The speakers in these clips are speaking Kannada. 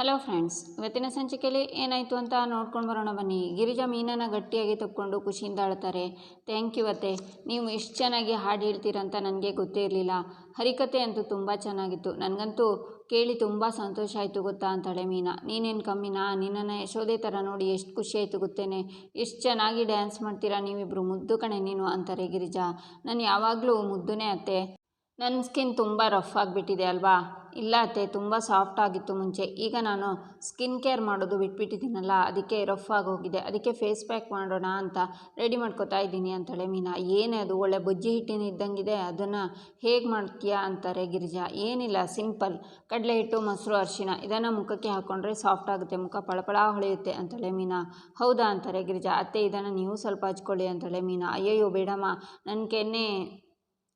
ಹಲೋ ಫ್ರೆಂಡ್ಸ್ ಇವತ್ತಿನ ಸಂಚಿಕೆಯಲ್ಲಿ ಏನಾಯಿತು ಅಂತ ನೋಡ್ಕೊಂಡು ಬರೋಣ ಬನ್ನಿ. ಗಿರಿಜಾ ಮೀನನ್ನು ಗಟ್ಟಿಯಾಗಿ ತಕ್ಕೊಂಡು ಖುಷಿಯಿಂದ ಅಳ್ತಾರೆ ಥ್ಯಾಂಕ್ ಯು ಅತ್ತೆ. ನೀವು ಇಷ್ಟು ಚೆನ್ನಾಗಿ ಹಾಡು ಹೇಳ್ತೀರಂತ ನನಗೆ ಗೊತ್ತೇ ಇರಲಿಲ್ಲ. ಹರಿಕತೆ ಅಂತೂ ತುಂಬ ಚೆನ್ನಾಗಿತ್ತು. ನನಗಂತೂ ಕೇಳಿ ತುಂಬ ಸಂತೋಷ ಆಯಿತು ಗೊತ್ತಾ ಅಂತಾಳೆ ಮೀನಾ. ನೀನೇನು ಕಮ್ಮಿನಾ? ನಿನ್ನನ್ನು ಯಶೋದೆ ಥರ ನೋಡಿ ಎಷ್ಟು ಖುಷಿ ಆಯಿತು ಗೊತ್ತೇನೆ. ಎಷ್ಟು ಚೆನ್ನಾಗಿ ಡ್ಯಾನ್ಸ್ ಮಾಡ್ತೀರಾ ನೀವಿಬ್ಬರು ಮುದ್ದು ಕಣೆ ನೀನು ಅಂತಾರೆ ಗಿರಿಜಾ. ನಾನು ಯಾವಾಗಲೂ ಮುದ್ದುನೇ ಅತ್ತೆ. ನನ್ನ ಸ್ಕಿನ್ ತುಂಬ ರಫ್ ಆಗಿಬಿಟ್ಟಿದೆ ಅಲ್ವಾ? ಇಲ್ಲ ಅತ್ತೆ, ತುಂಬ ಸಾಫ್ಟ್ ಆಗಿತ್ತು ಮುಂಚೆ. ಈಗ ನಾನು ಸ್ಕಿನ್ ಕೇರ್ ಮಾಡೋದು ಬಿಟ್ಬಿಟ್ಟಿದ್ದೀನಲ್ಲ, ಅದಕ್ಕೆ ರಫ್ ಆಗೋಗಿದೆ ಅದಕ್ಕೆ ಫೇಸ್ ಪ್ಯಾಕ್ ಮಾಡೋಣ ಅಂತ ರೆಡಿ ಮಾಡ್ಕೋತಾ ಇದ್ದೀನಿ ಅಂತಾಳೆ ಮೀನಾ. ಏನೇ ಅದು ಒಳ್ಳೆ ಬಜ್ಜಿ ಹಿಟ್ಟಿನ ಇದ್ದಂಗಿದೆ, ಅದನ್ನು ಹೇಗೆ ಮಾಡ್ತೀಯಾ ಅಂತಾರೆ ಗಿರಿಜಾ. ಏನಿಲ್ಲ ಸಿಂಪಲ್ ಕಡಲೆ ಹಿಟ್ಟು, ಮೊಸರು ಅರಿಶಿನ ಇದನ್ನು ಮುಖಕ್ಕೆ ಹಾಕ್ಕೊಂಡ್ರೆ ಸಾಫ್ಟ್ ಆಗುತ್ತೆ. ಮುಖ ಪಳಪಳ ಹೊಳೆಯುತ್ತೆ ಅಂತಾಳೆ ಮೀನಾ. ಹೌದಾ ಅಂತಾರೆ ಗಿರಿಜಾ. ಅತ್ತೆ, ಇದನ್ನು ನೀವು ಸ್ವಲ್ಪ ಹಚ್ಕೊಳ್ಳಿ ಅಂತಾಳೆ ಮೀನಾ. ಅಯ್ಯಯ್ಯೋ, ಬೇಡಮ್ಮ. ನನ್ನ ಕೆನ್ನೆ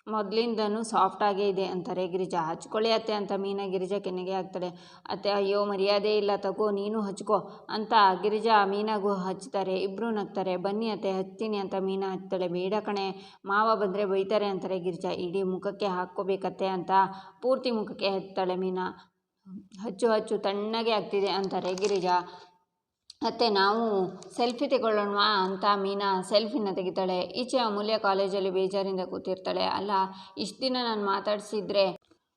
ಮೊದಲಿಂದನೂ ಸಾಫ್ಟಾಗೇ ಇದೆ ಅಂತಾರೆ. ಗಿರಿಜಾ, ಹಚ್ಕೊಳ್ಳಿ ಅತ್ತೆ ಅಂತ ಮೀನಾ ಗಿರಿಜಾ ಕೆನೆಗೆ ಹಾಕ್ತಾಳೆ. ಅತ್ತೆ, ಅಯ್ಯೋ, ಮರ್ಯಾದೆ ಇಲ್ಲ, ತಗೋ, ನೀನು ಹಚ್ಕೋ ಅಂತ ಗಿರಿಜಾ ಮೀನಾಗೂ ಹಚ್ತಾರೆ. ಇಬ್ಬರು ನಗ್ತಾರೆ. ಬನ್ನಿ ಅತ್ತೆ, ಹಚ್ತೀನಿ ಅಂತ ಮೀನಾ ಹಚ್ತಾಳೆ. ಬೇಡ ಕಣೆ, ಮಾವ ಬಂದರೆ ಬೈತಾರೆ ಅಂತಾರೆ ಗಿರಿಜಾ. ಇಡೀ ಮುಖಕ್ಕೆ ಹಾಕ್ಕೋಬೇಕತ್ತೆ ಅಂತ ಪೂರ್ತಿ ಮುಖಕ್ಕೆ ಹಚ್ತಾಳೆ ಮೀನಾ. ಹಚ್ಚು ಹಚ್ಚು ತಣ್ಣಗೆ ಆಗ್ತಿದೆ ಅಂತಾರೆ ಗಿರಿಜಾ. ಮತ್ತು ನಾವು ಸೆಲ್ಫಿ ತೆಗೊಳ್ಳೋಣವಾ ಅಂತ ಮೀನಾ ಸೆಲ್ಫಿನ ತೆಗಿತಾಳೆ. ಈಚೆ ಅಮೂಲ್ಯ ಕಾಲೇಜಲ್ಲಿ ಬೇಜಾರಿಂದ ಕೂತಿರ್ತಾಳೆ. ಅಲ್ಲ, ಇಷ್ಟು ದಿನ ನಾನು ಮಾತಾಡಿಸಿದ್ರೆ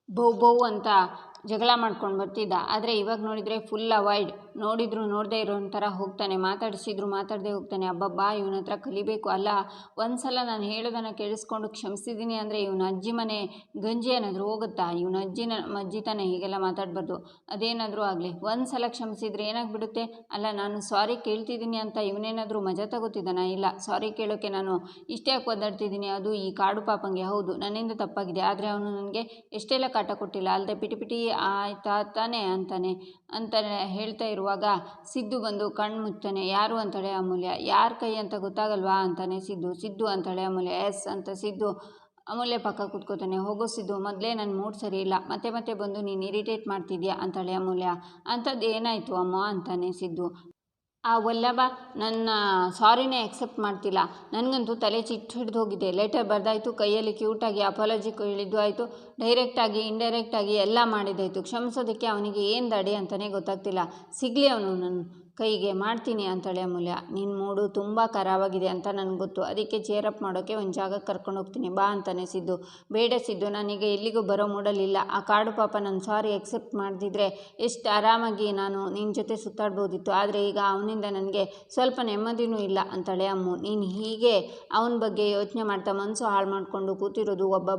ಬೌ ಬೌ ಅಂತ ಜಗಳ ಮಾಡ್ಕೊಂಡು ಬರ್ತಿದ್ದ. ಆದರೆ ಇವಾಗ ನೋಡಿದರೆ ಫುಲ್ ಅವಾಯ್ಡ್ ನೋಡಿದ್ರು, ನೋಡದೇ ಇರೋ ಥರ ಹೋಗ್ತಾನೆ. ಮಾತಾಡಿಸಿದ್ರು, ಮಾತಾಡದೆ ಹೋಗ್ತಾನೆ. ಅಬ್ಬಬ್ಬಾ, ಇವನ ಹತ್ರ ಕಲಿಬೇಕು. ಅಲ್ಲ ಒಂದು ಸಲ ನಾನು ಹೇಳೋದನ್ನು ಕೇಳಿಸ್ಕೊಂಡು ಕ್ಷಮಿಸಿದ್ದೀನಿ ಅಂದರೆ ಇವನ ಅಜ್ಜಿ ಮನೆ ಗಂಜಿ ಏನಾದರೂ ಹೋಗುತ್ತಾ? ಇವನ ಅಜ್ಜಿನ ಅಜ್ಜಿ ತಾನೇ ಹೀಗೆಲ್ಲ ಮಾತಾಡಬಾರ್ದು. ಅದೇನಾದರೂ ಆಗಲಿ. ಒಂದು ಸಲ ಕ್ಷಮಿಸಿದ್ರೆ ಏನಾಗ್ಬಿಡುತ್ತೆ? ಅಲ್ಲ, ನಾನು ಸಾರಿ ಕೇಳ್ತಿದ್ದೀನಿ ಅಂತ ಇವನೇನಾದರೂ ಮಜಾ ತಗೋತಿದ್ದಾನ? ಇಲ್ಲ, ಸಾರಿ ಕೇಳೋಕ್ಕೆ ನಾನು ಇಷ್ಟೇ ಯಾಕೆ ಒದ್ದಾಡ್ತಿದ್ದೀನಿ ಅದು ಈ ಕಾಡು ಪಾಪಂಗೆ ಹೌದು. ನನ್ನಿಂದ ತಪ್ಪಾಗಿದೆ. ಆದರೆ ಅವನು ನನಗೆ ಎಷ್ಟೆಲ್ಲ ಕಾಟ ಕೊಟ್ಟಿಲ್ಲ. ಅಲ್ಲದೆ ಪಿಟಿ ಪಿಟಿ ಆಯ್ತಾ ತಾನೆ ಅಂತಾನೆ ಅಂತ ಹೇಳ್ತಾ ಇರುವಾಗ ಸಿದ್ದು ಬಂದು ಕಣ್ಣು ಮುಚ್ತಾನೆ ಯಾರು ಅಂತಾಳೆ ಅಮೂಲ್ಯ. ಯಾರ ಕೈ ಅಂತ ಗೊತ್ತಾಗಲ್ವಾ ಅಂತಾನೆ ಸಿದ್ದು. ಸಿದ್ದು ಅಂತಾಳೆ ಅಮೂಲ್ಯ. ಎಸ್ ಅಂತ ಸಿದ್ದು ಅಮೂಲ್ಯ ಪಕ್ಕ ಕೂತ್ಕೋತಾನೆ ಹೋಗೋ ಸಿದ್ದು, ಮೊದಲೇ ನನ್ನ ಮೂಡ್ ಸರಿ ಇಲ್ಲ. ಮತ್ತೆ ಮತ್ತೆ ಬಂದು ನೀನು ಇರಿಟೇಟ್ ಮಾಡ್ತಿದ್ಯಾ ಅಂತಾಳೆ ಅಮೂಲ್ಯ. ಅಂಥದ್ದು ಏನಾಯಿತು ಅಮ್ಮ ಅಂತಾನೆ ಸಿದ್ದು. ಆ ವಲ್ಲಭ ನನ್ನ ಸಾರಿನೇ ಎಕ್ಸೆಪ್ಟ್ ಮಾಡ್ತಿಲ್ಲ. ನನಗಂತೂ ತಲೆ ಚಿಟ್ಟು ಹಿಡಿದು ಹೋಗಿದೆ ಲೆಟರ್ ಬರೆದಾಯಿತು, ಕೈಯಲ್ಲಿ ಕ್ಯೂಟಾಗಿ ಅಪಾಲಜಿ ಹೇಳಿದ್ದು ಆಯಿತು. ಡೈರೆಕ್ಟಾಗಿ ಇಂಡೈರೆಕ್ಟಾಗಿ ಎಲ್ಲ ಮಾಡಿದ್ದಾಯಿತು ಕ್ಷಮಿಸೋದಕ್ಕೆ ಅವನಿಗೆ ಏನು ದಡಿ ಅಂತಲೇ ಗೊತ್ತಾಗ್ತಿಲ್ಲ. ಸಿಗಲಿ ಅವನು ನನ್ನ ಕೈಗೆ ಮಾಡ್ತೀನಿ ಅಂತಾಳೆ ಅಮೂಲ್ಯ. ನಿನ್ನ ಮೂಡು ತುಂಬ ಖರಾಬಾಗಿದೆ ಅಂತ ನನಗೆ ಗೊತ್ತು. ಅದಕ್ಕೆ ಚೇರ್ ಅಪ್ ಮಾಡೋಕ್ಕೆ ಒಂದು ಜಾಗಕ್ಕೆ ಕರ್ಕೊಂಡು ಹೋಗ್ತೀನಿ. ಬಾ ಅಂತಾನೆ ಸಿದ್ದು. ಬೇಡ ಸಿದ್ದು, ನನಗೆ ಎಲ್ಲಿಗೂ ಬರೋ ಮೂಡಲಿಲ್ಲ ಆ ಕಾಡು ಪಾಪ ನನ್ನ ಸಾರಿ ಎಕ್ಸೆಪ್ಟ್ ಮಾಡಿದ್ರೆ ಎಷ್ಟು ಆರಾಮಾಗಿ ನಾನು ನಿನ್ನ ಜೊತೆ ಸುತ್ತಾಡ್ಬೋದಿತ್ತು. ಆದರೆ ಈಗ ಅವನಿಂದ ನನಗೆ ಸ್ವಲ್ಪ ನೆಮ್ಮದಿನೂ ಇಲ್ಲ ಅಂತಾಳೆ ಅಮ್ಮು. ನೀನು ಹೀಗೆ ಅವನ ಬಗ್ಗೆ ಯೋಚನೆ ಮಾಡ್ತಾ ಮನಸ್ಸು ಹಾಳು ಮಾಡಿಕೊಂಡು ಕೂತಿರೋದು ಒಬ್ಬ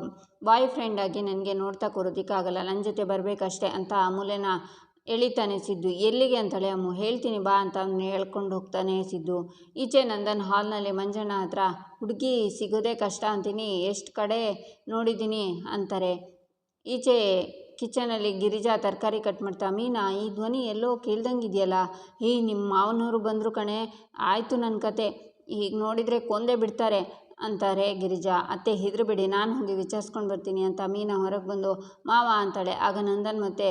ಬಾಯ್ ಫ್ರೆಂಡಾಗಿ ನನಗೆ ನೋಡ್ತಾ ಕೂರೋದಕ್ಕಾಗಲ್ಲ. ನನ್ನ ಜೊತೆ ಬರಬೇಕಷ್ಟೇ ಅಂತ ಅಮೂಲ್ಯನ ಎಳಿತಾನೆ ಸಿದ್ದು. ಎಲ್ಲಿಗೆ ಅಂತಾಳೆ? ಅಮ್ಮು, ಹೇಳ್ತೀನಿ ಬಾ ಅಂತ ಅವನು ಹೇಳ್ಕೊಂಡು ಹೋಗ್ತಾನೆ ಸಿದ್ದು. ಈಚೆ ನಂದನ್ ಹಾಲ್ನಲ್ಲಿ ಮಂಜಣ್ಣ ಹತ್ರ, ಹುಡುಗಿ, ಸಿಗೋದೇ ಕಷ್ಟ ಅಂತೀನಿ, ಎಷ್ಟು ಕಡೆ ನೋಡಿದ್ದೀನಿ ಅಂತಾರೆ. ಈಚೆ ಕಿಚನಲ್ಲಿ ಗಿರಿಜಾ ತರಕಾರಿ ಕಟ್ ಮಾಡ್ತಾ, ಮೀನಾ, ಈ ಧ್ವನಿ ಎಲ್ಲೋ ಕೇಳ್ದಂಗಿದೆಯಲ್ಲ? ಏ ನಿಮ್ಮ ಮಾವನವರು ಬಂದರು ಕಣೆ, ಆಯಿತು ನನ್ನ ಕತೆ ಈಗ ನೋಡಿದರೆ ಕೊಂದೇ ಬಿಡ್ತಾರೆ ಅಂತಾರೆ ಗಿರಿಜಾ. ಅತ್ತೆ, ಹೆದರಬೇಡಿ, ನಾನು ಹೋಗಿ ವಿಚಾರಿಸ್ಕೊಂಡು ಬರ್ತೀನಿ ಅಂತ ಮೀನಾ ಹೊರಗೆ ಬಂದು, ಮಾವ ಅಂತಾಳೆ. ಆಗ ನಂದನ್ ಮತ್ತು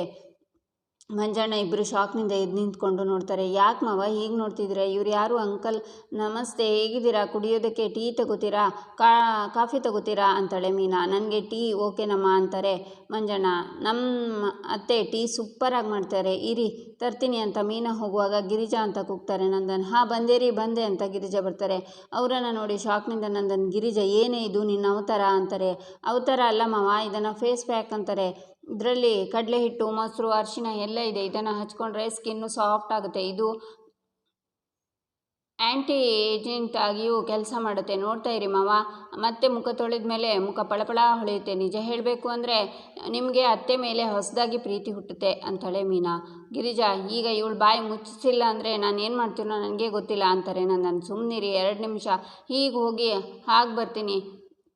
ಮಂಜಣ್ಣ ಇಬ್ಬರು ಶಾಕ್ನಿಂದ ಎದ್ದು ನಿಂತ್ಕೊಂಡು ನೋಡ್ತಾರೆ. ಯಾಕೆ ಮಾವ? ಹೀಗೆ ನೋಡ್ತಿದ್ದೀರಾ? ಇವ್ರು ಯಾರು? ಅಂಕಲ್, ನಮಸ್ತೆ. ಹೇಗಿದ್ದೀರಾ? ಕುಡಿಯೋದಕ್ಕೆ ಟೀ ತಗೋತೀರಾ? ಕಾ, ಕಾಫಿ ತಗೋತೀರಾ? ಅಂತಾಳೆ ಮೀನಾ. ನನಗೆ ಟೀ ಓಕೆನಮ್ಮ ಅಂತಾರೆ ಮಂಜಣ್ಣ. ನಮ್ಮ ಅತ್ತೆ ಟೀ ಸೂಪರಾಗಿ ಮಾಡ್ತಾರೆ. ಇರಿ, ತರ್ತೀನಿ ಅಂತ ಮೀನಾ ಹೋಗುವಾಗ ಗಿರಿಜಾ ಅಂತ ಕೂಗ್ತಾರೆ ನಂದನ್. ಹಾಂ, ಬಂದೇರಿ, ಬಂದೆ ಅಂತ ಗಿರಿಜಾ ಬರ್ತಾರೆ. ಅವರನ್ನು ನೋಡಿ ಶಾಕ್ನಿಂದ ನಂದನ್, ಗಿರಿಜಾ, ಏನೇ ಇದು? ನಿನ್ನ ಅವತಾರ? ಅಂತಾರೆ. ಅವತಾರ ಅಲ್ಲ ಮಾವ, ಇದನ್ನು ಫೇಸ್ ಪ್ಯಾಕ್ ಅಂತಾರೆ. ಇದರಲ್ಲಿ ಕಡಲೆ ಹಿಟ್ಟು ಮೊಸರು, ಅರಿಶಿನ ಎಲ್ಲ ಇದೆ. ಇದನ್ನು ಹಚ್ಕೊಂಡ್ರೆ ಸ್ಕಿನ್ನು ಸಾಫ್ಟ್ ಆಗುತ್ತೆ. ಇದು ಆ್ಯಂಟಿ ಏಜೆಂಟ್ ಆಗಿಯೂ ಕೆಲಸ ಮಾಡುತ್ತೆ. ನೋಡ್ತಾ ಇರಿ ಮಾವ. ಮತ್ತೆ ಮುಖ ತೊಳೆದ ಮೇಲೆ ಮುಖ ಪಳಪಳ ಹೊಳೆಯುತ್ತೆ. ನಿಜ ಹೇಳಬೇಕು ಅಂದರೆ ನಿಮಗೆ ಅತ್ತೆ ಮೇಲೆ ಹೊಸದಾಗಿ ಪ್ರೀತಿ ಹುಟ್ಟುತ್ತೆ ಅಂತಾಳೆ ಮೀನಾ. ಗಿರಿಜಾ, ಈಗ ಇವಳು ಬಾಯಿ ಮುಚ್ಚಿಸಿಲ್ಲ ಅಂದರೆ ನಾನು ಏನು ಮಾಡ್ತೀನೋ ನನಗೆ ಗೊತ್ತಿಲ್ಲ ಅಂತಾರೆ. ನಾನು ಸುಮ್ಮನಿರಿ ಎರಡು ನಿಮಿಷ. ಹೀಗೆ ಹೋಗಿ ಹಾಗೆ ಬರ್ತೀನಿ.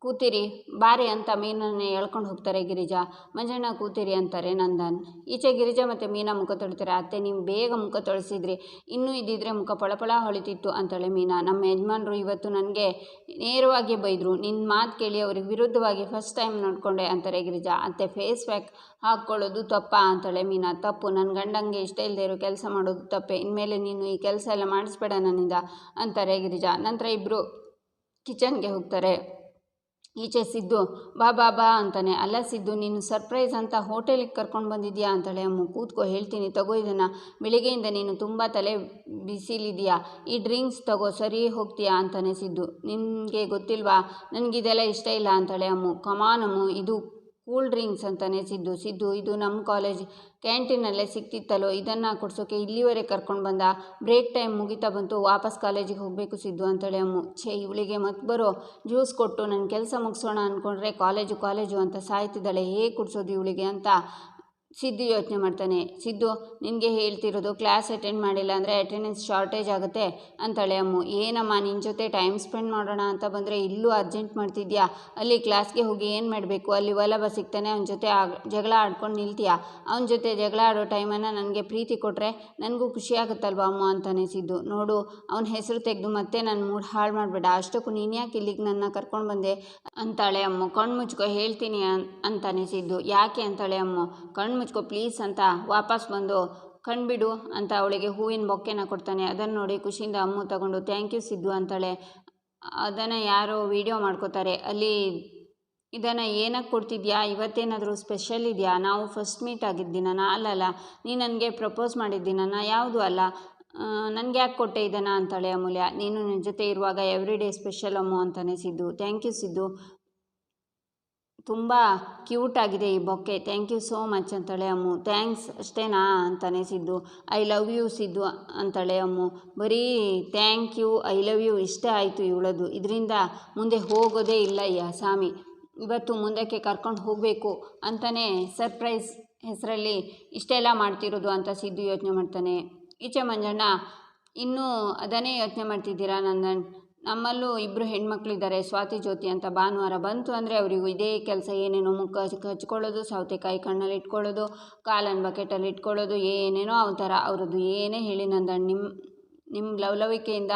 ಕೂತಿರಿ, ಬಾರಿ ಅಂತ ಮೀನನ್ನು ಎಳ್ಕೊಂಡು ಹೋಗ್ತಾರೆ ಗಿರಿಜಾ. ಮಂಜಣ್ಣ ಕೂತಿರಿ ಅಂತಾರೆ ನಂದನ್. ಈಚೆ ಗಿರಿಜಾ ಮತ್ತು ಮೀನಾ ಮುಖ ತೊಳಿತಾರೆ? ಅತ್ತೆ, ನೀವು ಬೇಗ ಮುಖ ತೊಳಿಸಿದ್ರಿ. ಇನ್ನೂ ಇದ್ದಿದ್ರೆ ಮುಖ ಪಳಪಳ ಹೊಳಿತಿತ್ತು ಅಂತಾಳೆ ಮೀನಾ. ನಮ್ಮ ಯಜಮಾನರು ಇವತ್ತು ನನಗೆ ನೇರವಾಗಿ ಬೈದರು. ನಿನ್ನ ಮಾತು ಕೇಳಿ ಅವ್ರಿಗೆ ವಿರುದ್ಧವಾಗಿ ಫಸ್ಟ್ ಟೈಮ್ ನೋಡಿಕೊಂಡೆ ಅಂತಾರೆ ಗಿರಿಜಾ. ಅತ್ತೆ ಫೇಸ್ ಪ್ಯಾಕ್ ಹಾಕ್ಕೊಳ್ಳೋದು ತಪ್ಪ ಅಂತಾಳೆ ಮೀನಾ. ತಪ್ಪು ನನ್ನ ಗಂಡಂಗೆ ಇಷ್ಟ ಇಲ್ಲದೆ ಇರೋ ಕೆಲಸ ಮಾಡೋದು ತಪ್ಪೆ. ಇನ್ಮೇಲೆ ನೀನು ಈ ಕೆಲಸ ಎಲ್ಲ ಮಾಡಿಸ್ಬೇಡ ನನ್ನಿಂದ ಅಂತಾರೆ ಗಿರಿಜಾ. ನಂತರ ಇಬ್ಬರು ಕಿಚನ್ಗೆ ಹೋಗ್ತಾರೆ. ಈಚೆ ಸಿದ್ದು, ಬಾ ಬಾ ಬಾ ಅಂತಾನೆ. ಅಲ್ಲ ಸಿದ್ದು, ನೀನು ಸರ್ಪ್ರೈಸ್ ಅಂತ ಹೋಟೆಲಿಗೆ ಕರ್ಕೊಂಡು ಬಂದಿದ್ಯಾ ಅಂತಾಳೆ. ಅಮ್ಮ, ಕೂತ್ಕೋ, ಹೇಳ್ತೀನಿ, ತಗೋ ಇದನ್ನು. ಬೆಳಿಗ್ಗೆಯಿಂದ ನೀನು ತುಂಬ ತಲೆ ಬಿಸಿಲಿದೆಯಾ? ಈ ಡ್ರಿಂಕ್ಸ್ ತಗೋ, ಸರಿ ಹೋಗ್ತೀಯಾ ಅಂತಾನೆ ಸಿದ್ದು. ನಿನಗೆ ಗೊತ್ತಿಲ್ವಾ? ನನಗಿದೆಲ್ಲ ಇಷ್ಟ ಇಲ್ಲ ಅಂತಾಳೆ ಅಮ್ಮು. ಕಮಾನಮ್ಮು ಇದು ಕೂಲ್ ಡ್ರಿಂಕ್ಸ್ ಅಂತಲೇ ಸಿದ್ದು. ಸಿದ್ದು, ಇದು ನಮ್ಮ ಕಾಲೇಜ್ ಕ್ಯಾಂಟೀನಲ್ಲೇ ಸಿಕ್ತಿತ್ತಲ್ಲೋ, ಇದನ್ನು ಕೊಡ್ಸೋಕೆ ಇಲ್ಲಿವರೆಗೆ ಕರ್ಕೊಂಡು ಬಂದ. ಬ್ರೇಕ್ ಟೈಮ್ ಮುಗಿತಾ ಬಂತು, ವಾಪಸ್ ಕಾಲೇಜಿಗೆ ಹೋಗಬೇಕು ಸಿದ್ದು ಅಂತೇಳಿ ಅಮ್ಮು. ಛೇ, ಇವಳಿಗೆ ಮತ್ತೆ ಬರೋ ಜ್ಯೂಸ್ ಕೊಟ್ಟು ನನ್ನ ಕೆಲಸ ಮುಗಿಸೋಣ ಅಂದ್ಕೊಂಡ್ರೆ ಕಾಲೇಜು ಕಾಲೇಜು ಅಂತ ಸಾಯ್ತಿದ್ದಾಳೆ, ಹೇಗೆ ಕುಡಿಸೋದು ಇವಳಿಗೆ ಅಂತ. ಸಿದ್ದು ಯೋಚನೆ ಮಾಡ್ತಾನೆ, ಸಿದ್ದು, ನಿನಗೆ ಹೇಳ್ತಿರೋದು ಕ್ಲಾಸ್ ಅಟೆಂಡ್ ಮಾಡಿಲ್ಲ ಅಂದರೆ ಅಟೆಂಡೆನ್ಸ್ ಶಾರ್ಟೇಜ್ ಆಗುತ್ತೆ ಅಂತಾಳೆ ಅಮ್ಮು. ಏನಮ್ಮ ನಿನ್ನ ಜೊತೆ ಟೈಮ್ ಸ್ಪೆಂಡ್ ಮಾಡೋಣ ಅಂತ ಬಂದರೆ ಇಲ್ಲೂ ಅರ್ಜೆಂಟ್ ಮಾಡ್ತಿದ್ಯಾ? ಅಲ್ಲಿ ಕ್ಲಾಸ್ಗೆ ಹೋಗಿ ಏನು ಮಾಡಬೇಕು? ಅಲ್ಲಿ ವಲ್ಲಭ ಸಿಗ್ತಾನೆ, ಅವನ ಜೊತೆ ಜಗಳ ಆಡ್ಕೊಂಡು ನಿಲ್ತೀಯಾ? ಅವನ ಜೊತೆ ಜಗಳ ಆಡೋ ಟೈಮನ್ನು ನನಗೆ ಪ್ರೀತಿ ಕೊಟ್ಟರೆ ನನಗೂ ಖುಷಿ ಆಗುತ್ತಲ್ವ ಅಮ್ಮ? ಅಂತಾನೆ ಸಿದ್ದು. ನೋಡು, ಅವನ ಹೆಸರು ತೆಗೆದು ಮತ್ತೆ ನನ್ನ ಮೂಡ್ ಹಾಳು ಮಾಡಬೇಡ. ಅಷ್ಟಕ್ಕೂ ನೀನು ಯಾಕೆ ಇಲ್ಲಿಗೆ ನನ್ನ ಕರ್ಕೊಂಡು ಬಂದೆ? ಅಂತಾಳೆ ಅಮ್ಮ. ಕಣ್ಣು ಹೇಳ್ತೀನಿ ಅಂತಾನೆ ಸಿದ್ದು. ಯಾಕೆ? ಅಂತಾಳೆ ಅಮ್ಮ. ಕಣ್ಣು ಮುಚ್ಕೊ ಪ್ಲೀಸ್ ಅಂತ ವಾಪಸ್ ಬಂದು ಕಣ್ಬಿಡು ಅಂತ ಅವಳಿಗೆ ಹೂವಿನ ಬೊಕ್ಕೆನ ಕೊಡ್ತಾನೆ. ಅದನ್ನು ನೋಡಿ ಖುಷಿಯಿಂದ ಅಮ್ಮು ತಗೊಂಡು ಥ್ಯಾಂಕ್ ಯು ಸಿದ್ದು ಅಂತಾಳೆ. ಅದನ್ನು ಯಾರೋ ವಿಡಿಯೋ ಮಾಡ್ಕೋತಾರೆ. ಅಲ್ಲಿ, ಇದನ್ನು ಏನಕ್ಕೆ ಕೊಡ್ತಿದ್ಯಾ? ಇವತ್ತೇನಾದರೂ ಸ್ಪೆಷಲ್ ಇದೆಯಾ? ನಾವು ಫಸ್ಟ್ ಮೀಟ್ ಆಗಿದ್ದಿನ? ಅಲ್ಲಲ್ಲ ನೀ ನನಗೆ ಪ್ರಪೋಸ್ ಮಾಡಿದ್ದಿನ? ಯಾವುದು ಅಲ್ಲ? ನನಗೆ ಯಾಕೆ ಕೊಟ್ಟೆ ಇದನ್ನು? ಅಂತಾಳೆ ಅಮೂಲ್ಯ. ನೀನು ನನ್ನ ಜೊತೆ ಇರುವಾಗ ಎವ್ರಿ ಡೇ ಸ್ಪೆಷಲ್ ಅಮ್ಮು ಅಂತಾನೆ ಸಿದ್ದು. Thank you Siddu. ತುಂಬ ಕ್ಯೂಟ್ ಆಗಿದೆ ಈ bouquet. Thank you so much ಅಂತಾಳೆ ಅಮ್ಮು. ಥ್ಯಾಂಕ್ಸ್ ಅಷ್ಟೇನಾ ಅಂತಾನೆ Siddu. I love you Siddu ಅಂತಾಳೆ ಅಮ್ಮು. ಬರೀ thank you I love you ಇಷ್ಟೇ ಆಯಿತು ಇವಳದು. ಇದರಿಂದ ಮುಂದೆ ಹೋಗೋದೇ ಇಲ್ಲ ಈ ಅಸಾಮಿ. ಇವತ್ತು ಮುಂದಕ್ಕೆ ಕರ್ಕೊಂಡು ಹೋಗಬೇಕು ಅಂತಲೇ ಸರ್ಪ್ರೈಸ್ ಹೆಸರಲ್ಲಿ ಇಷ್ಟೆಲ್ಲ ಮಾಡ್ತಿರೋದು ಅಂತ ಸಿದ್ದು ಯೋಚನೆ ಮಾಡ್ತಾನೆ. ಈಚೆ ಮಂಜಣ್ಣ, ಇನ್ನೂ ಅದನ್ನೇ ಯೋಚನೆ ಮಾಡ್ತಿದ್ದೀರಾ ನಂದನ್? ನಮ್ಮಲ್ಲೂ ಇಬ್ಬರು ಹೆಣ್ಮಕ್ಳಿದ್ದಾರೆ. ಸ್ವಾತಿ, ಜ್ಯೋತಿ ಅಂತ ಭಾನುವಾರ ಬಂತು ಅಂದರೆ ಅವರಿಗೂ ಇದೇ ಕೆಲಸ. ಏನೇನೋ ಮುಖ ಹಚ್- ಹಚ್ಕೊಳ್ಳೋದು, ಸೌತೆಕಾಯಿ ಕಣ್ಣಲ್ಲಿ ಇಟ್ಕೊಳ್ಳೋದು ಕಾಲನ್ನು ಬಕೆಟಲ್ಲಿ ಇಟ್ಕೊಳ್ಳೋದು, ಏನೇನೋ ಅವತಾರ ಅವರದ್ದು ಏನೇ ಹೇಳಿ ನಂದಣ್ಣ ನಿಮ್ಮ ನಿಮ್ಮ ಲವಲವಿಕೆಯಿಂದ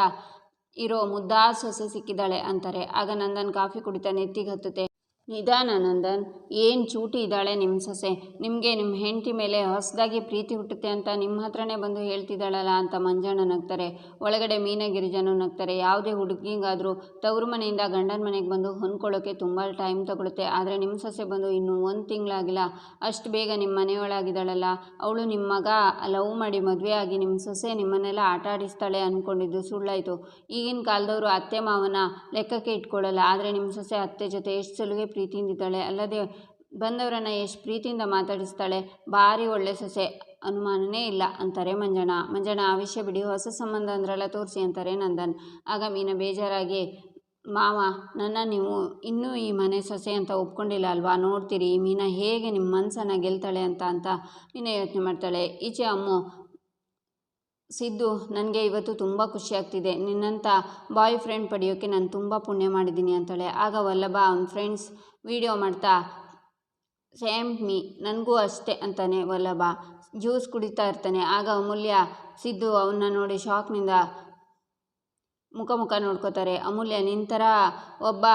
ಇರೋ ಮುದ್ದಾ ಸೊಸೆ ಸಿಕ್ಕಿದ್ದಾಳೆ ಅಂತಾರೆ. ಆಗ ನಂದನ್ ಕಾಫಿ ಕುಡಿತಾ ನೆತ್ತಿಗೆ ಹತ್ತುತ್ತೆ. ನಿಧಾನ ನಂದನ್, ಏನು ಚೂಟಿ ಇದ್ದಾಳೆ ನಿಮ್ಮ ಸೊಸೆ? ನಿಮಗೆ ನಿಮ್ಮ ಹೆಂಡತಿ ಮೇಲೆ ಹೊಸದಾಗಿ ಪ್ರೀತಿ ಹುಟ್ಟುತ್ತೆ ಅಂತ ನಿಮ್ಮ ಹತ್ರನೇ ಬಂದು ಹೇಳ್ತಿದ್ದಾಳಲ್ಲ ಅಂತ ಮಂಜಣ್ಣ ನಗ್ತಾರೆ. ಒಳಗಡೆ ಮೀನ ಗಿರಿಜನು ನಗ್ತಾರೆ. ಯಾವುದೇ ಹುಡುಗಿಗಾದರೂ ತವರು ಮನೆಯಿಂದ ಗಂಡನ ಮನೆಗೆ ಬಂದು ಹೊಂದ್ಕೊಳ್ಳೋಕ್ಕೆ ತುಂಬ ಟೈಮ್ ತಗೊಳುತ್ತೆ. ಆದರೆ ನಿಮ್ಮ ಸೊಸೆ ಬಂದು ಇನ್ನೂ ಒಂದು ತಿಂಗಳಾಗಿಲ್ಲ. ಅಷ್ಟು ಬೇಗ ನಿಮ್ಮ ಮನೆಯೊಳಗಿದ್ದಾಳಲ್ಲ. ಅವಳು ನಿಮ್ಮ ಮಗ ಲವ್ ಮಾಡಿ ಮದುವೆ ಆಗಿ ನಿಮ್ಮ ಸೊಸೆ ನಿಮ್ಮನ್ನೆಲ್ಲ ಆಟ ಆಡಿಸ್ತಾಳೆ ಅಂದ್ಕೊಂಡಿದ್ದು ಸುಳ್ಳಾಯಿತು. ಈಗಿನ ಕಾಲದವರು ಅತ್ತೆ ಮಾವನ ಲೆಕ್ಕಕ್ಕೆ ಇಟ್ಕೊಳ್ಳಲ್ಲ ಆದರೆ ನಿಮ್ಮ ಸೊಸೆ ಅತ್ತೆ ಜೊತೆ ಎಷ್ಟು ಸಲುಗೆ ಪ್ರೀತಿಯಿಂದಿದ್ದಾಳೆ ಅಲ್ಲದೆ ಬಂದವರನ್ನು ಎಷ್ಟು ಪ್ರೀತಿಯಿಂದ ಮಾತಾಡಿಸ್ತಾಳೆ. ಭಾರಿ ಒಳ್ಳೆ ಸೊಸೆ, ಅನುಮಾನನೇ ಇಲ್ಲ ಅಂತಾರೆ ಮಂಜಣ್ಣ. ಮಂಜಣ್ಣ, ಆ ವಿಷಯ ಬಿಡಿ, ಹೊಸ ಸಂಬಂಧ ಅಂದ್ರಲ್ಲ ತೋರಿಸಿ ಅಂತಾರೆ ನಂದನ್. ಆಗ ಮೀನ ಬೇಜಾರಾಗಿ, ಮಾವ, ನನ್ನ ನೀವು ಇನ್ನೂ ಈ ಮನೆ ಸೊಸೆ ಅಂತ ಒಪ್ಕೊಂಡಿಲ್ಲ ಅಲ್ವಾ? ನೋಡ್ತೀರಿ ಮೀನ ಹೇಗೆ ನಿಮ್ಮ ಮನಸ್ಸನ್ನು ಗೆಲ್ತಾಳೆ ಅಂತ ಅಂತ ಮೀನ ಯೋಚನೆ ಮಾಡ್ತಾಳೆ. ಈಚೆ ಅಮ್ಮು ಸಿದ್ದು, ನನಗೆ ಇವತ್ತು ತುಂಬ ಖುಷಿ ಆಗ್ತಿದೆ. ನಿನ್ನಂಥ ಬಾಯ್ ಫ್ರೆಂಡ್ ಪಡೆಯೋಕ್ಕೆ ನಾನು ತುಂಬ ಪುಣ್ಯ ಮಾಡಿದ್ದೀನಿ ಅಂತಾಳೆ. ಆಗ ವಲ್ಲಭ ಅವನ ಫ್ರೆಂಡ್ಸ್ ವಿಡಿಯೋ ಮಾಡ್ತಾ, ಸೇಮ್ ಮೀ, ನನಗೂ ಅಷ್ಟೇ ಅಂತಾನೆ ವಲ್ಲಭ. ಜ್ಯೂಸ್ ಕುಡಿತಾ ಇರ್ತಾನೆ. ಆಗ ಅಮೂಲ್ಯ, ಸಿದ್ದು ಅವನ್ನ ನೋಡಿ ಶಾಕ್ನಿಂದ ಮುಖ ಮುಖ ನೋಡ್ಕೋತಾರೆ. ಅಮೂಲ್ಯ ಥರ ಒಬ್ಬ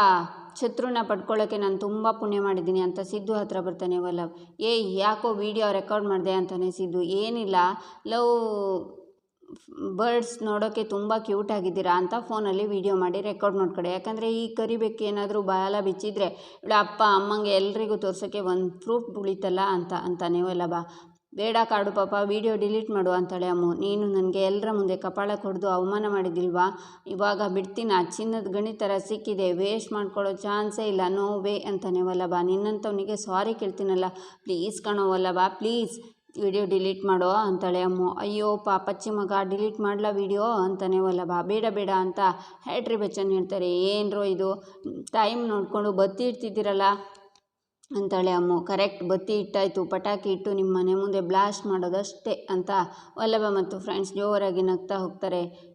ಶತ್ರುನ ಪಡ್ಕೊಳ್ಳೋಕ್ಕೆ ನಾನು ತುಂಬ ಪುಣ್ಯ ಮಾಡಿದ್ದೀನಿ ಅಂತ ಸಿದ್ದು ಹತ್ರ ಬರ್ತಾನೆ ವಲ್ಲಭ್. ಏಯ್, ಯಾಕೋ ವಿಡಿಯೋ ರೆಕಾರ್ಡ್ ಮಾಡಿದೆ ಅಂತಾನೆ ಸಿದ್ದು. ಏನಿಲ್ಲ, ಲವ್ ಬರ್ಡ್ಸ್ ನೋಡೋಕ್ಕೆ ತುಂಬ ಕ್ಯೂಟ್ ಆಗಿದ್ದೀರಾ ಅಂತ ಫೋನಲ್ಲಿ ವೀಡಿಯೋ ಮಾಡಿ ರೆಕಾರ್ಡ್ ಮಾಡ್ಕೊಡೆ ಯಾಕಂದರೆ ಈ ಕರಿಬೇಕು ಏನಾದರೂ ಬಾಲ ಬಿಚ್ಚಿದ್ರೆ, ಇವಳ ಅಪ್ಪ, ಅಮ್ಮಂಗೆ ಎಲ್ರಿಗೂ ತೋರ್ಸೋಕ್ಕೆ ಒಂದು ಪ್ರೂಫ್ ಉಳಿತಲ್ಲ ಅಂತ ಅಂತ ನೀವೆಲ್ಲ ಬಾ. ಬೇಡ ಕಾಡು ಪಾಪ ವಿಡಿಯೋ ಡಿಲೀಟ್ ಮಾಡು, ಅಂತಾಳೆ ಅಮ್ಮು. ನೀನು ನನಗೆ ಎಲ್ಲರ ಮುಂದೆ ಕಪಾಳ ಕೊಡ್ದು ಅವಮಾನ ಮಾಡಿದಿಲ್ವಾ? ಇವಾಗ ಬಿಡ್ತೀನಿ? ಆ ಚಿನ್ನದ ಗಣಿ ಥರ ಸಿಕ್ಕಿದೆ ವೇಸ್ಟ್ ಮಾಡ್ಕೊಳ್ಳೋ ಚಾನ್ಸೇ ಇಲ್ಲ ನೋ ವೇ ಅಂತಾನೆ ವಲ್ಲಭ. ನಿನ್ನಂಥವನಿಗೆ ಸಾರಿ ಕೇಳ್ತೀನಲ್ಲ. ಪ್ಲೀಸ್ ಕಣೋ ವಲ್ಲಭ ಪ್ಲೀಸ್ ವಿಡಿಯೋ ಡಿಲೀಟ್ ಮಾಡೋ ಅಂತಾಳೆ ಅಮ್ಮು. ಅಯ್ಯೋ ಪಾಪಚ್ಚಿ ಮಗ, ಡಿಲೀಟ್ ಮಾಡಲ ವಿಡಿಯೋ? ಅಂತಾನೆ ವಲ್ಲಭ. ಬೇಡ ಬೇಡ ಅಂತ ಹ್ಯಾಟ್ರಿ ಬಚ್ಚನ್ ಹೇಳ್ತಾರೆ. ಏನರೋ ಇದು? ಟೈಮ್ ನೋಡಿಕೊಂಡು ಬತ್ತಿ ಇಡ್ತಿದ್ದೀರಲ್ಲ? ಅಂತಾಳೆ ಅಮ್ಮು. ಕರೆಕ್ಟ್, ಬತ್ತಿ ಇಟ್ಟಾಯಿತು. ಪಟಾಕಿ ಇಟ್ಟು ನಿಮ್ಮ ಮನೆ ಮುಂದೆ ಬ್ಲಾಸ್ಟ್ ಮಾಡೋದಷ್ಟೇ ಅಂತ ವಲ್ಲಭ ಮತ್ತು ಫ್ರೆಂಡ್ಸ್ ಜೋರಾಗಿ ನಗ್ತಾ ಹೋಗ್ತಾರೆ.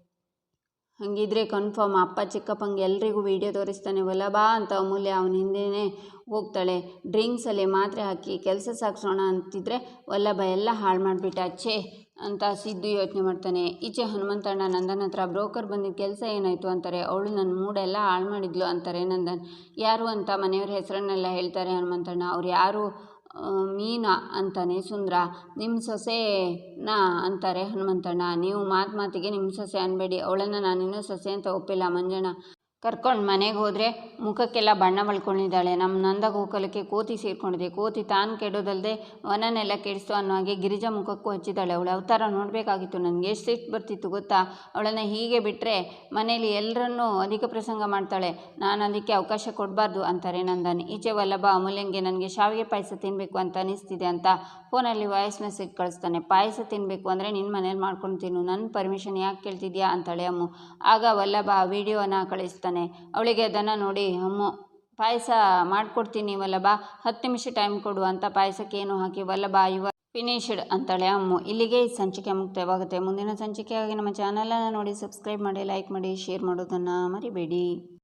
ಹಾಗಿದ್ರೆ ಕನ್ಫರ್ಮ್ ಅಪ್ಪ ಚಿಕ್ಕಪ್ಪಂಗೆ ಎಲ್ರಿಗೂ ವೀಡಿಯೋ ತೋರಿಸ್ತಾನೆ ಬಾ ಅಂತ ಅಮೂಲ್ಯ ಅವನ ಹಿಂದೆನೇ ಹೋಗ್ತಾಳೆ. ಡ್ರಿಂಕ್ಸಲ್ಲಿ ಮಾತ್ರೆ ಹಾಕಿ ಕೆಲಸ ಸಾಗಿಸೋಣ ಅಂತಿದ್ರೆ ವಲ್ಲಭ ಎಲ್ಲ ಹಾಳು ಮಾಡಿಬಿಟ್ಟ, ಛೇ ಅಂತ ಸಿದ್ದು ಯೋಚನೆ ಮಾಡ್ತಾನೆ. ಈಚೆ ಹನುಮಂತಣ್ಣ ನಂದನ್ ಹತ್ರ, ಬ್ರೋಕರ್ ಬಂದಿದ್ದ ಕೆಲಸ ಏನಾಯಿತು? ಅಂತಾರೆ. ಅವಳು ನನ್ನ ಮೂಡೆಲ್ಲ ಹಾಳು ಮಾಡಿದ್ಲು ಅಂತಾರೆ ನಂದನ್. ಯಾರು? ಅಂತ ಮನೆಯವ್ರ ಹೆಸರನ್ನೆಲ್ಲ ಹೇಳ್ತಾರೆ ಹನುಮಂತಣ್ಣ. ಅವ್ರು ಯಾರು? ಮೀನಾ ಅಂತಾನೆ ಸುಂದ್ರ. ನಿಮ್ಮ ಸೊಸೆನಾ ಅಂತಾರೆ ಹನುಮಂತಣ್ಣ. ನೀವು ಮಾತು ಮಾತಿಗೆ ನಿಮ್ಮ ಸೊಸೆ ಅನ್ಬೇಡಿ. ಅವಳನ್ನು ನಾನಿನ್ನೂ ಸೊಸೆ ಅಂತ ಒಪ್ಪಿಲ್ಲ ಮಂಜಣ್ಣ. ಕರ್ಕೊಂಡು ಮನೆಗೆ ಹೋದರೆ ಮುಖಕ್ಕೆಲ್ಲ ಬಣ್ಣ ಬಳ್ಕೊಂಡಿದ್ದಾಳೆ ನಮ್ಮ ನಂದ ಗೋಕುಲಕ್ಕೆ ಕೋತಿ ಸೇರ್ಕೊಂಡಿದೆ. ಕೋತಿ ತಾನು ಕೆಡೋದಲ್ಲದೆ ವನನೆಲ್ಲ ಕೆಡಿಸ್ತು ಅನ್ನೋ ಹಾಗೆ ಗಿರಿಜಾ ಮುಖಕ್ಕೂ ಹಚ್ಚಿದ್ದಾಳೆ. ಅವಳ ಅವತಾರ ನೋಡಬೇಕಾಗಿತ್ತು. ನನಗೆ ಎಷ್ಟು ಸಿಟ್ಟು ಬರ್ತಿತ್ತು ಗೊತ್ತಾ? ಅವಳನ್ನು ಹೀಗೆ ಬಿಟ್ಟರೆ ಮನೆಯಲ್ಲಿ ಎಲ್ಲರನ್ನೂ ಅಧಿಕ ಪ್ರಸಂಗ ಮಾಡ್ತಾಳೆ. ನಾನು ಅದಕ್ಕೆ ಅವಕಾಶ ಕೊಡಬಾರ್ದು ಅಂತಾರೆ ನಂದನ್. ಈಚೆ ವಲ್ಲಭ ಅಮೂಲ್ಯಂಗೆ ನನಗೆ ಶಾವಿಗೆ ಪಾಯಸ ತಿನ್ನಬೇಕು ಅಂತ ಅನಿಸ್ತಿದೆ ಅಂತ ಫೋನಲ್ಲಿ ವಾಯ್ಸ್ ಮೆಸೇಜ್ ಕಳಿಸ್ತಾನೆ. ಪಾಯಸ ತಿನ್ನಬೇಕು ಅಂದರೆ ನಿನ್ನ ಮನೇಲಿ ಮಾಡ್ಕೊಂಡು ತಿನ್ನು. ನನ್ನ ಪರ್ಮಿಷನ್ ಯಾಕೆ ಕೇಳ್ತಿದ್ಯಾ? ಅಂತಾಳೆ ಅಮ್ಮು. ಆಗ ವಲ್ಲಭ ವಿಡಿಯೋನ ಕಳಿಸ್ತಾನೆ ಅವಳಿಗೆ ಅದನ್ನು ನೋಡಿ, ಅಮ್ಮು, ಪಾಯಸ ಮಾಡಿಕೊಡ್ತೀನಿ ವಲ್ಲಭ ಹತ್ತು ನಿಮಿಷ ಟೈಮ್ ಕೊಡು ಅಂತ ಪಾಯಸಕ್ಕೆ ಏನು ಹಾಕಿ ವಲ್ಲಭ ಇವ ಫಿನಿಶ್ಡ್ ಅಂತಾಳೆ ಅಮ್ಮು. ಇಲ್ಲಿಗೆ ಸಂಚಿಕೆ ಮುಕ್ತವಾಗುತ್ತೆ. ಮುಂದಿನ ಸಂಚಿಕೆಯಾಗಿ ನಮ್ಮ ಚಾನಲನ್ನು ನೋಡಿ ಸಬ್ಸ್ಕ್ರೈಬ್ ಮಾಡಿ ಲೈಕ್ ಮಾಡಿ ಶೇರ್ ಮಾಡೋದನ್ನು ಮರಿಬೇಡಿ.